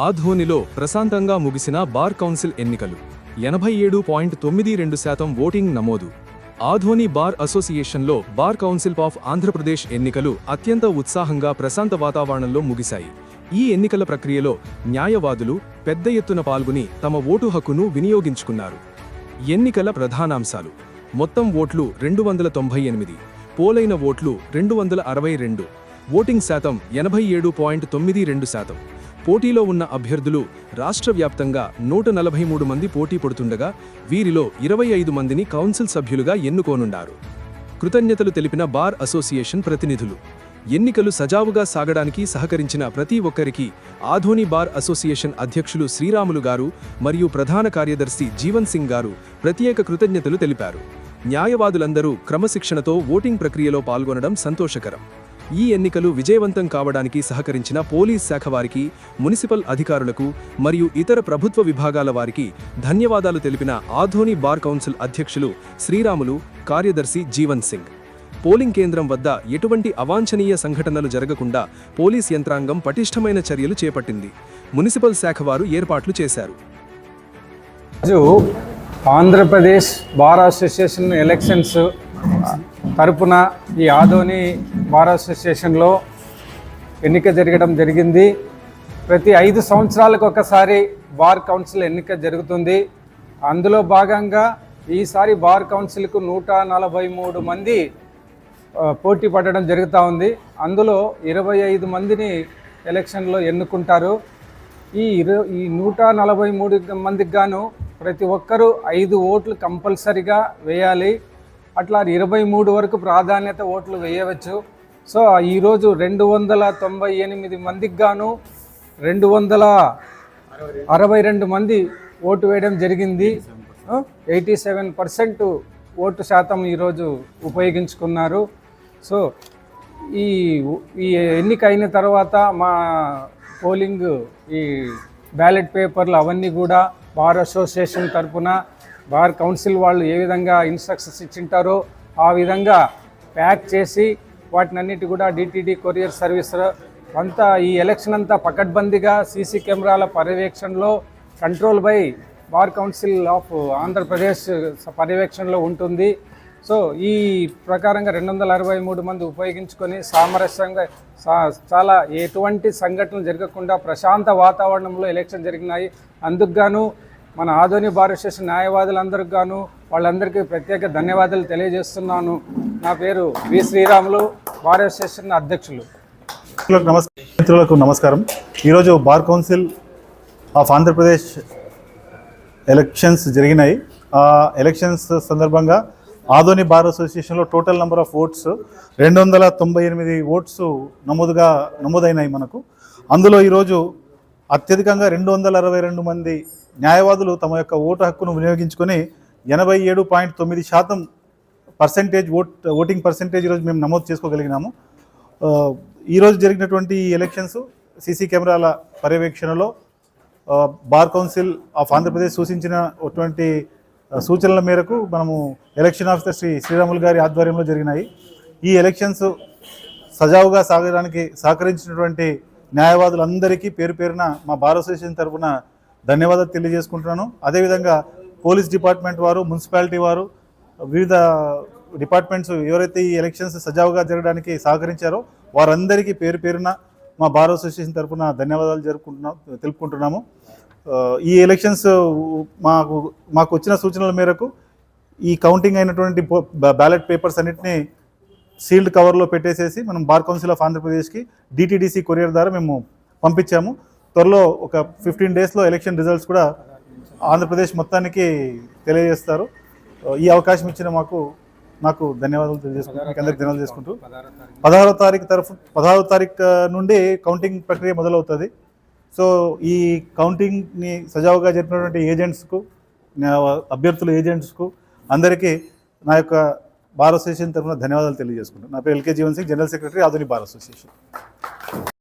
ఆధోనిలో ప్రశాంతంగా ముగిసిన bar council ఎన్నికలు. ఎనభై ఏడు పాయింట్ తొమ్మిది రెండు శాతం ఓటింగ్ నమోదు. ఆధోని బార్ అసోసియేషన్లో బార్ కౌన్సిల్ ఆఫ్ ఆంధ్రప్రదేశ్ ఎన్నికలు అత్యంత ఉత్సాహంగా ప్రశాంత వాతావరణంలో ముగిశాయి. ఈ ఎన్నికల ప్రక్రియలో న్యాయవాదులు పెద్ద ఎత్తున పాల్గొని తమ ఓటు హక్కును వినియోగించుకున్నారు. ఎన్నికల ప్రధానాంశాలు. మొత్తం ఓట్లు రెండు వందల తొంభై ఎనిమిది పోలైన ఓట్లు రెండు వందల అరవై రెండు ఓటింగ్ శాతం ఎనభై ఏడు పాయింట్ తొమ్మిది రెండు శాతం. పోటీలో ఉన్న అభ్యర్థులు రాష్ట్ర వ్యాప్తంగా నూట నలభై మూడు మంది పోటీ పడుతుండగా వీరిలో ఇరవై ఐదు మందిని కౌన్సిల్ సభ్యులుగా ఎన్నుకోనున్నారు కృతజ్ఞతలు తెలిపిన బార్ అసోసియేషన్ ప్రతినిధులు. ఎన్నికలు సజావుగా సాగడానికి సహకరించిన ప్రతి ఒక్కరికి ఆధోని బార్ అసోసియేషన్ అధ్యక్షులు శ్రీరాములు గారు మరియు ప్రధాన కార్యదర్శి జీవన్ సింగ్ గారు ప్రత్యేక కృతజ్ఞతలు తెలిపారు. న్యాయవాదులందరూ క్రమశిక్షణతో ఓటింగ్ ప్రక్రియలో పాల్గొనడం సంతోషకరం. ఈ ఎన్నికలు విజయవంతం కావడానికి సహకరించిన పోలీస్ శాఖ వారికి మున్సిపల్ అధికారులకు మరియు ఇతర ప్రభుత్వ విభాగాల వారికి ధన్యవాదాలు తెలిపిన ఆధోని బార్ కౌన్సిల్ అధ్యక్షులు శ్రీరాములు కార్యదర్శి జీవన్ సింగ్. పోలింగ్ కేంద్రం వద్ద ఎటువంటి అవాంఛనీయ సంఘటనలు జరగకుండా పోలీస్ యంత్రాంగం పటిష్టమైన చర్యలు చేపట్టింది. మున్సిపల్ శాఖ వారు ఏర్పాట్లు చేశారు. ఆంధ్రప్రదేశ్ బార్ అసోసియేషన్ ఎలక్షన్స్ తరపున ఈ ఆదోని బార్ అసోసియేషన్లో ఎన్నిక జరగడం జరిగింది. ప్రతి ఐదు సంవత్సరాలకు ఒకసారి బార్ కౌన్సిల్ ఎన్నిక జరుగుతుంది. అందులో భాగంగా ఈసారి బార్ కౌన్సిల్కు నూట నలభై మూడు మంది పోటీ పడడం జరుగుతూ ఉంది. అందులో ఇరవై ఐదు మందిని ఎలక్షన్లో ఎన్నుకుంటారు. ఈ ఇరు ఈ నూట నలభై మూడు మందికి గాను ప్రతి ఒక్కరూ ఐదు ఓట్లు కంపల్సరిగా వేయాలి. అట్లా ఇరవై మూడు వరకు ప్రాధాన్యత ఓట్లు వేయవచ్చు. సో ఈరోజు రెండు వందల తొంభై ఎనిమిది మందికి గాను రెండు వందల అరవై రెండు మంది ఓటు వేయడం జరిగింది. ఎయిటీ సెవెన్ పర్సెంట్ ఓటు శాతం ఈరోజు ఉపయోగించుకున్నారు. సో ఈ ఈ ఎన్నిక అయిన తర్వాత మా పోలింగ్ ఈ బ్యాలెట్ పేపర్లు అవన్నీ కూడా బార్ అసోసియేషన్ తరపున బార్ కౌన్సిల్ వాళ్ళు ఏ విధంగా ఇన్స్ట్రక్షన్స్ ఇచ్చింటారో ఆ విధంగా ప్యాక్ చేసి వాటినన్నిటి కూడా డిటిడి కొరియర్ సర్వీస్ అంతా ఈ ఎలక్షన్ అంతా పకడ్బందీగా సీసీ కెమెరాల పర్యవేక్షణలో control by bar council of Andhra Pradesh పర్యవేక్షణలో ఉంటుంది. సో ఈ ప్రకారంగా రెండు వందల అరవై మూడు మంది ఉపయోగించుకొని సామరస్యంగా సా- చాలా ఎటువంటి సంఘటనలు జరగకుండా ప్రశాంత వాతావరణంలో ఎలక్షన్ జరిగినాయి. అందుకు గాను మన ఆధోని బార్ అసోసియేషన్ న్యాయవాదులందరికి గాను వాళ్ళందరికీ ప్రత్యేక ధన్యవాదాలు తెలియజేస్తున్నాను. నా పేరు వి శ్రీరాములు బార్ స్టేషన్ అధ్యక్షులు. మిత్రులకు నమస్కారం మిత్రులకు నమస్కారం. ఈరోజు bar council of Andhra Pradesh elections జరిగినాయి. ఆ ఎలక్షన్స్ సందర్భంగా ఆధోని బార్ అసోసియేషన్లో టోటల్ నెంబర్ ఆఫ్ ఓట్స్ రెండు వందల తొంభై ఎనిమిది ఓట్స్ నమోదుగా నమోదైనాయి మనకు. అందులో ఈరోజు అత్యధికంగా రెండు వందల అరవై రెండు మంది న్యాయవాదులు తమ యొక్క ఓటు హక్కును వినియోగించుకొని ఎనభై ఏడు పాయింట్ తొమ్మిది శాతం పర్సెంటేజ్ ఓట్ ఓటింగ్ పర్సెంటేజ్ ఈరోజు మేము నమోదు చేసుకోగలిగినాము. ఈరోజు జరిగినటువంటి ఈ ఎలక్షన్స్ సీసీ కెమెరాల పర్యవేక్షణలో బార్ కౌన్సిల్ ఆఫ్ ఆంధ్రప్రదేశ్ సూచించినటువంటి సూచనల మేరకు మనము ఎలక్షన్ ఆఫీసర్ శ్రీ శ్రీరాములు గారి ఆధ్వర్యంలో జరిగినాయి. ఈ ఎలక్షన్స్ సజావుగా సాగడానికి సహకరించినటువంటి న్యాయవాదులందరికీ పేరు పేరున మా బార్ అసోసియేషన్ తరఫున ధన్యవాదాలు తెలియజేసుకుంటున్నాను. అదేవిధంగా పోలీస్ డిపార్ట్మెంట్ వారు మున్సిపాలిటీ వారు వివిధ డిపార్ట్మెంట్స్ ఎవరైతే ఈ ఎలక్షన్స్ సజావుగా జరగడానికి సహకరించారో వారందరికీ పేరు పేరున మా బార్ అసోసియేషన్ తరఫున ధన్యవాదాలు జరుపుకుంటున్నాం తెలుపుకుంటున్నాము. ఈ ఎలక్షన్స్ మాకు మాకు వచ్చిన సూచనల మేరకు ఈ కౌంటింగ్ అయినటువంటి బ్యాలెట్ పేపర్స్ అన్నిటిని సీల్డ్ కవర్లో పెట్టేసేసి మనం బార్ కౌన్సిల్ ఆఫ్ ఆంధ్రప్రదేశ్కి డిటీడీసీ కొరియర్ ద్వారా మేము పంపించాము. త్వరలో ఒక ఫిఫ్టీన్ డేస్లో ఎలక్షన్ రిజల్ట్స్ కూడా ఆంధ్రప్రదేశ్ మొత్తానికి తెలియజేస్తారు. Uh, ఈ అవకాశం ఇచ్చిన మాకు నాకు ధన్యవాదాలు తెలియజేసుకుంటూ మీకు అందరికి ధన్యవాదాలు చేసుకుంటూ పదహారో తారీఖు తరఫు పదహారో తారీఖు uh, నుండి కౌంటింగ్ ప్రక్రియ మొదలవుతుంది. సో ఈ కౌంటింగ్ని సజావుగా జరిపినటువంటి ఏజెంట్స్కు నా అభ్యర్థుల ఏజెంట్స్కు అందరికీ నా యొక్క బార్ అసోసియేషన్ తరఫున ధన్యవాదాలు తెలియజేసుకుంటాను నా పేరు LK Jeevan Singh general secretary ఆధునిక బార్ అసోసియేషన్.